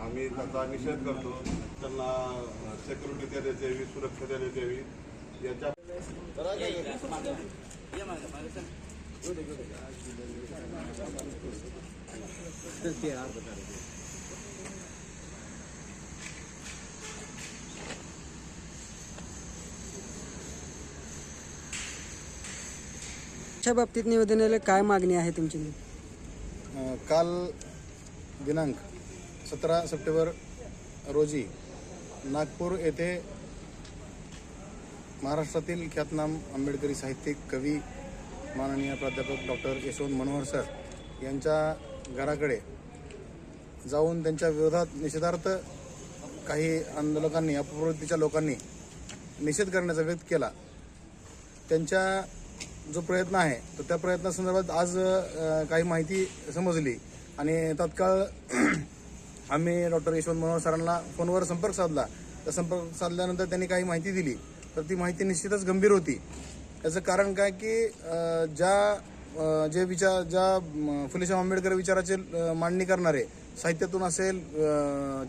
आम्ही त्याचा निषेध करतो. त्यांना सेक्युरिटी देण्यात यावी सुरक्षा देण्यात यावी याच्या बाबतीत निवेदनाला काय मागणी आहे तुमची? काल दिनांक सतरा सप्टेंबर रोजी नागपूर येथे महाराष्ट्रातील ख्यातनाम आंबेडकरी साहित्यिक कवी माननीय प्राध्यापक डॉक्टर यशवंत मनोहर सर यांच्या घराकडे जाऊन त्यांच्या विरोधात निषेधार्थ काही आंदोलकांनी अपप्रवृत्तीच्या लोकांनी निषेध करण्याचा व्यक्त केला. त्यांच्या जो प्रयत्न आहे तर त्या प्रयत्नासंदर्भात आज काही माहिती समजली आणि तात्काळ आम्ही डॉक्टर यशवंत मनोहर सरांना फोनवर संपर्क साधला. तर संपर्क साधल्यानंतर त्यांनी काही माहिती दिली. तर ती माहिती निश्चितच गंभीर होती. याचं कारण काय की ज्या जे विचार ज्या म, फुलेशाह आंबेडकर विचाराचे मांडणी करणारे साहित्यातून असेल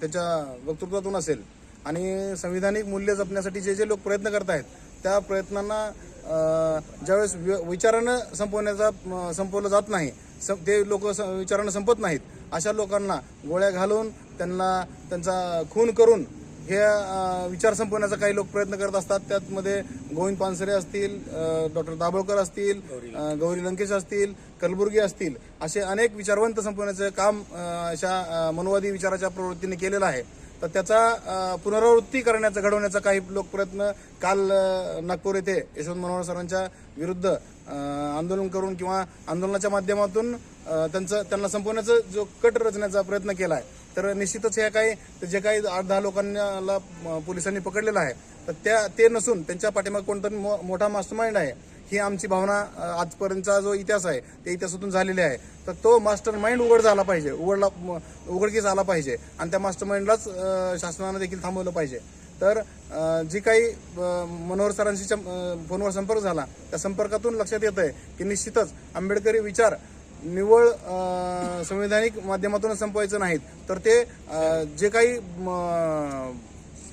त्याच्या वक्तृत्वातून असेल आणि संविधानिक मूल्य जपण्यासाठी जे जे लोक प्रयत्न करत आहेत त्या प्रयत्नांना ज्यावेळेस वि- विचारानं संपवण्याचा संपवलं जात नाही सं- ते लोक विचारानं संपत नाहीत अशा लोकांना गोळ्या घालून त्यांना त्यांचा खून करून हे विचार संपवण्याचा काही लोक प्रयत्न करत असतात. त्यातमध्ये गोविंद पानसरे असतील डॉक्टर दाभोळकर असतील गौरी लंकेश. असतील कलबुर्गी असतील असे अनेक विचारवंत संपवण्याचं काम अशा मनोवादी विचाराच्या प्रवृत्तीने केलेलं आहे. तर त्याचा पुनरावृत्ती करण्याचा घडवण्याचा काही लोक प्रयत्न काल नागपूर येथे यशवंत मनोहर सरांच्या विरुद्ध आंदोलन करून किंवा आंदोलनाच्या माध्यमातून त्यांचं त्यांना संपवण्याचा जो कट रचण्याचा प्रयत्न केला आहे तर निश्चितच ह्या काही जे काही आठ दहा लोकांना पोलिसांनी पकडलेलं आहे तर त्या ते नसून त्यांच्या पाठीमागे कोणतरी मो- मोठा मास्टरमाइंड आहे. ही आमची भावना आजपर्यंतचा जो इतिहास आहे त्या इतिहासातून झालेली आहे. तर तो मास्टर माइंड उघड झाला पाहिजे उघडला उघडकीस आला पाहिजे आणि त्या मास्टर माइंडलाच शासनानं देखील थांबवलं पाहिजे. तर जी काही मनोहर सरांशी फोनवर संपर्क झाला त्या संपर्कातून लक्षात येत आहे की निश्चितच आंबेडकरी विचार निव्वळ संवैधानिक माध्यमातून संपवायचं नाहीत. तर ते जे काही म,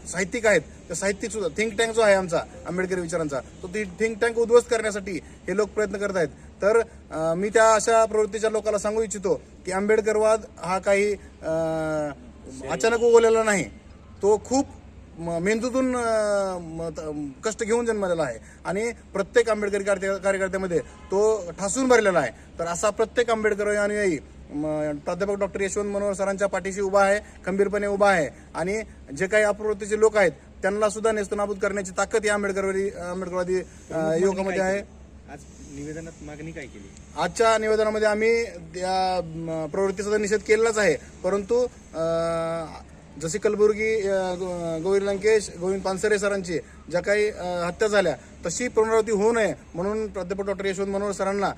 साहित्यिक आहेत. त्या साहित्यिक सुद्धा थिंक टँक जो आहे आमचा आंबेडकरी विचारांचा तो ती थिंक टँक उद्ध्वस्त करण्यासाठी हे लोक प्रयत्न करत आहेत. तर मी त्या अशा प्रवृत्तीच्या लोकांना सांगू इच्छितो की आंबेडकरवाद हा काही अचानक उगवलेला नाही. तो खूप म- मेंदूतून कष्ट घेऊन जन्मलेला आहे. आणि प्रत्येक आंबेडकरी कार्य- कार्यकर्त्यामध्ये तो ठासून भरलेला आहे. तर असा प्रत्येक आंबेडकर अनुयायी प्राध्यापक डॉक्टर यशवंत मनोहर सरांच्या पाठीशी उभा आहे खंबीरपणे उभा आहे. आणि जे काही अप्रवृत्तीचे लोक आहेत त्यांना सुद्धा नेस्तनाबूत करण्याची ताकद या आंबेडकरवादी आंबेडकरवादी युवकामध्ये आहे. आज निवेदनात मागणी काय केली? आजच्या निवेदनामध्ये आम्ही त्या प्रवृत्तीचा निषेध केलेलाच आहे. परंतु जसे जशी कलबुर्गी गो- गौरी लंकेश गोविंद पानसरे सरांची ज्या काही हत्या झाल्या तशी पुनरावृत्ती होऊ नये म्हणून प्राध्यापक डॉक्टर यशवंत मनोहर सरांना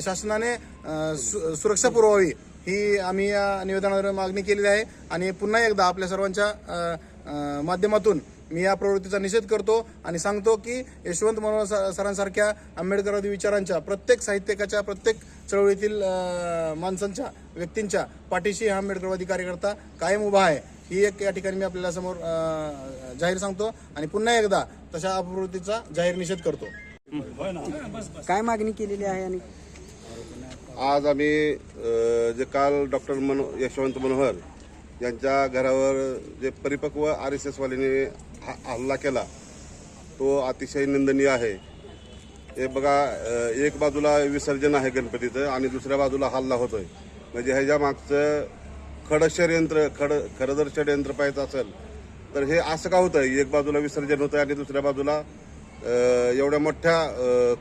शासनाने सु- सुरक्षा पुरवावी ही आम्ही या निवेदनावर मागणी केलेली आहे. आणि पुन्हा एकदा आपल्या सर्वांच्या माध्यमातून मी या प्रवृत्तीचा निषेध करतो आणि सांगतो की यशवंत मनोहर स- सरांसारख्या आंबेडकरवादी विचारांच्या प्रत्येक साहित्यिकाच्या प्रत्येक चळवळीतील माणसांच्या व्यक्तींच्या पाठीशी हा आंबेडकरवादी कार्यकर्ता कायम उभा आहे. ही एक या ठिकाणी मी आपल्याला समोर जाहीर सांगतो आणि पुन्हा एकदा तशा प्रवृत्तीचा जाहीर निषेध करतो. काय मागणी केलेली आहे आणि आज आम्ही जे काल डॉक्टर मनो यशवंत मनोहर यांच्या घरावर जे परिपक्व आर एस एसवाल्याने हा हल्ला केला तो अतिशय निंदनीय आहे. हे बघा एक बाजूला विसर्जन आहे गणपतीचं आणि दुसऱ्या बाजूला हल्ला होतोय. म्हणजे ह्याच्या मागचं खडं षडयंत्र खड खरं जर षडयंत्र पाहायचं असेल तर हे असं का होतं एक बाजूला विसर्जन होतं आणि दुसऱ्या बाजूला एवढ्या मोठ्या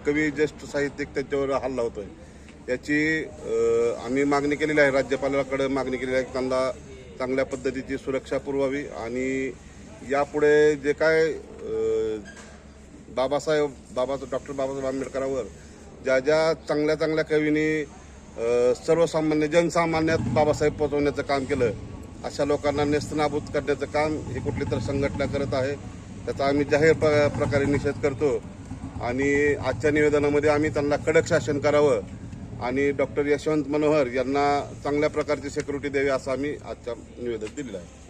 कवी ज्येष्ठ साहित्यिक त्यांच्यावर हल्ला होतोय. याची आम्ही मागणी केलेली आहे राज्यपालाकडे मागणी केलेली आहे त्यांना चांगल्या पद्धतीची सुरक्षा पुरवावी आणि यापुढे जे काय बाबासाहेब बाबा डॉक्टर बाबासाहेब आंबेडकरांवर ज्या ज्या चांगल्या चांगल्या कवींनी सर्वसामान्य जनसामान्यात बाबासाहेब पोचवण्याचं काम केलं. अशा लोकांना नेस्तनाबूत करण्याचं काम ही कुठली तर संघटना करत आहे. त्याचा आम्ही जाहीर प्र- प्रकारे निषेध करतो. आणि आजच्या निवेदनामध्ये आम्ही त्यांना कडक शासन करावं. आणि डॉक्टर यशवंत मनोहर यांना चांगल्या प्रकारची सिक्युरिटी द्यावी असं आम्ही आजच्या निवेदन दिलेलं आहे.